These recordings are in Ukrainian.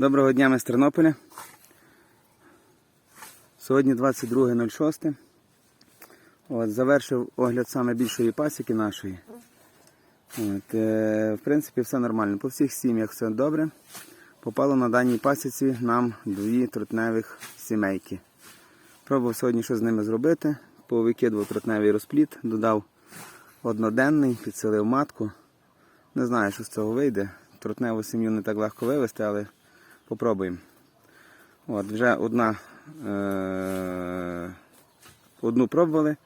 Доброго дня, ми з Тернополя. Сьогодні 22.06. От, завершив огляд саме більшої пасіки нашої. От, е, в принципі, все нормально. По всіх сім'ях все добре. Попало на даній пасіці нам дві трутневих сімейки. Пробував сьогодні що з ними зробити. Повикидував трутневий розпліт, додав одноденний, підсилив матку. Не знаю, що з цього вийде. Трутневу сім'ю не так легко вивезти, але попробуємо. От, вже одна, е- одну пробували,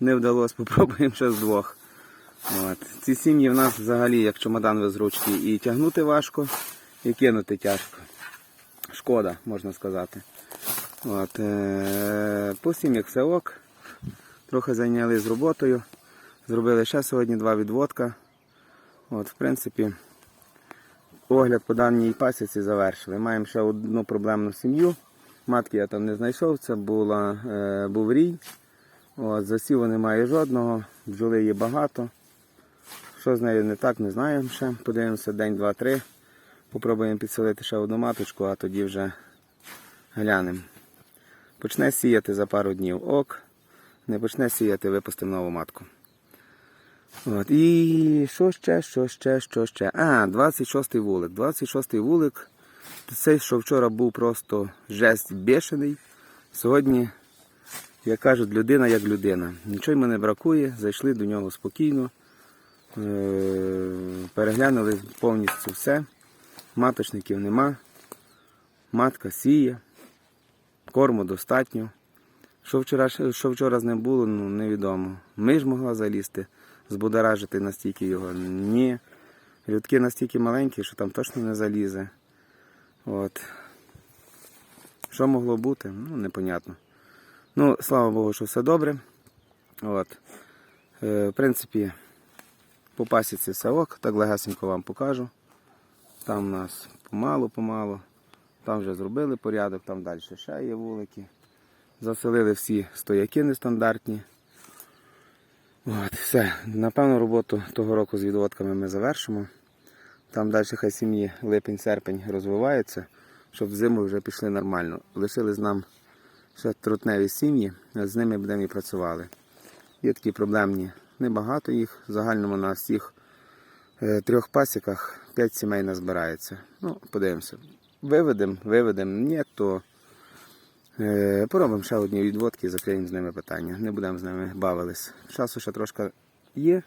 не вдалося, попробуємо ще з двох. Ці сім'ї в нас взагалі як чемодан без ручки і тягнути важко, і кинути тяжко. Шкода, можна сказати. От, е- по сім'ях все ок. Трохи зайняли з роботою. Зробили ще сьогодні два відводка. От, в принципі, огляд по даній пасіці завершили. Маємо ще одну проблемну сім'ю. Матки я там не знайшов, це була, е, був рій. От, засіву немає жодного, бджоли є багато. Що з нею не так, не знаємо ще. Подивимося день, два, три. Попробуємо підселити ще одну маточку, а тоді вже глянемо. Почне сіяти за пару днів ок. Не почне сіяти, випустимо нову матку. От. І що ще, що ще, що ще? А, 26-й вулик. 26-й вулик. Цей, що вчора був просто жесть бешений. Сьогодні, як кажуть, людина як людина. Нічого йому не бракує, зайшли до нього спокійно, е- переглянули повністю все. Маточників нема. Матка сіє, корму достатньо. Що вчора, що вчора з ним було, ну невідомо. Ми ж могла залізти, збудоражити настільки його. Ні. Людки настільки маленькі, що там точно не залізе. От. Що могло бути? Ну, непонятно. Ну, слава Богу, що все добре. От. Е, в принципі, по пасіці все ок, так легесенько вам покажу. Там у нас помалу-помалу. Там вже зробили порядок, там далі ще є вулики. Заселили всі стояки нестандартні. От, все. Напевно, роботу того року з відводками ми завершимо. Там далі хай сім'ї липень-серпень розвиваються, щоб взиму вже пішли нормально. Лишились нам ще трутневі сім'ї, з ними будемо і працювали. Є такі проблемні, небагато їх. В загальному на всіх е, трьох пасіках 5 сімей назбирається. Ну, подивимося. Виведемо, виведемо. Ні, то Поробимо ще одні відводки і закриємо з ними питання. Не будемо з ними бавились. Часу ще трошки є.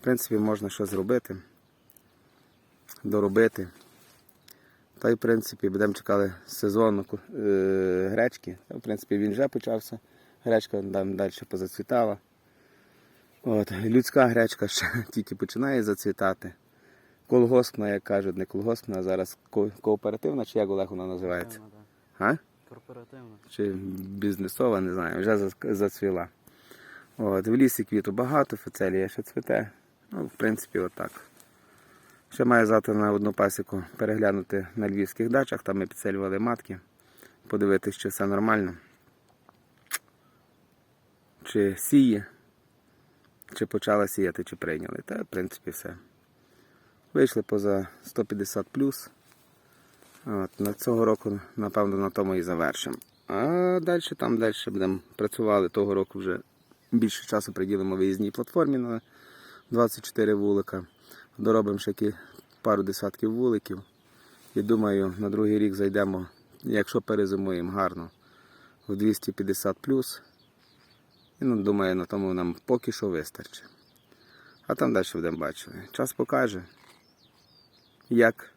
В принципі, можна щось зробити, доробити. Та й в принципі будемо чекали сезону е, гречки. В принципі, він вже почався. Гречка там далі позацвітала. От, людська гречка ще тільки починає зацвітати. Колгоспна, як кажуть, не колгоспна, а зараз кооперативна, чи як Олег вона називається? А? Корпоративно. чи бізнесова, не знаю, вже зацвіла. От, в лісі квіту багато, фацелія ще цвіте. Ну, в принципі, отак. Ще маю завтра на одну пасіку переглянути на львівських дачах, там ми підселювали матки, подивитися, чи все нормально. Чи сіє, чи почала сіяти, чи прийняли. Та, в принципі, все. Вийшли поза 150 плюс. От, на цього року, напевно, на тому і завершимо. А далі там далі будемо працювали. Того року вже більше часу приділимо виїзній платформі на 24 вулика. Доробимо ще пару десятків вуликів. І думаю, на другий рік зайдемо, якщо перезимуємо гарно, в 250 плюс. І ну, думаю, на тому нам поки що вистачить. А там далі будемо бачити. Час покаже, як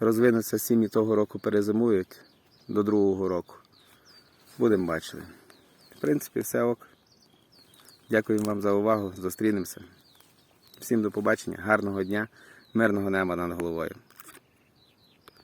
розвинуться сім'ї того року перезимують до другого року. Будемо бачити. В принципі, все ок. Дякую вам за увагу. Зустрінемося. Всім до побачення, гарного дня, мирного неба над головою.